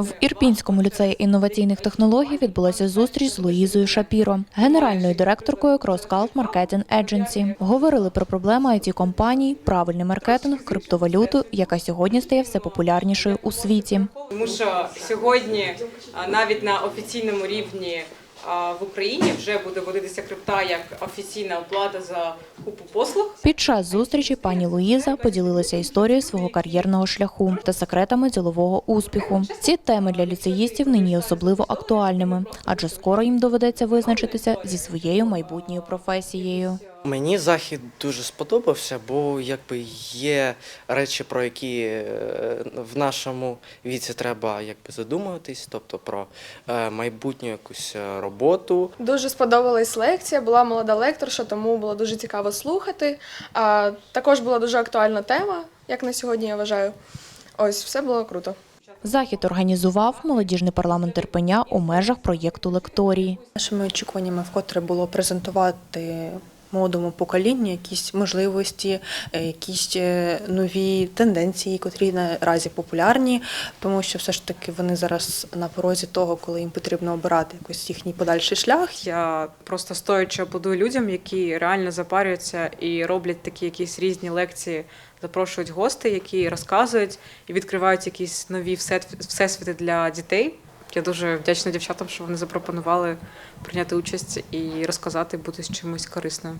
В Ірпінському ліцеї інноваційних технологій відбулася зустріч з Луїзою Шапіро, генеральною директоркою CrossCult Marketing Agency. Говорили про проблеми it компаній, правильний маркетинг, криптовалюту, яка сьогодні стає все популярнішою у світі. Тому що сьогодні навіть на офіційному рівні в Україні вже буде вводитися крипта як офіційна оплата за купу послуг. Під час зустрічі пані Луїза поділилася історією свого кар'єрного шляху та секретами ділового успіху. Ці теми для ліцеїстів нині особливо актуальними, адже скоро їм доведеться визначитися зі своєю майбутньою професією. Мені захід дуже сподобався, бо якби є речі, про які е, в нашому віці треба якби задумуватись, тобто про е, майбутню якусь е, роботу. Дуже сподобалась лекція, була молода лекторша, тому було дуже цікаво слухати. А, також була дуже актуальна тема, як на сьогодні я вважаю. Ось все було круто. Захід організував молодіжний парламент Ірпеня у межах проєкту лекторії. Нашими очікуваннями вкотре було презентувати молодому поколінню якісь можливості, е, якісь е, нові тенденції, котрі наразі популярні, тому що все ж таки вони зараз на порозі того, коли їм потрібно обирати якось їхній подальший шлях. Я просто стоячи аплодую людям, які реально запарюються і роблять такі якісь різні лекції, запрошують гостей, які розказують і відкривають якісь нові всесвіти для дітей. Я дуже вдячна дівчатам, що вони запропонували прийняти участь і розказати, бути з чимось корисним.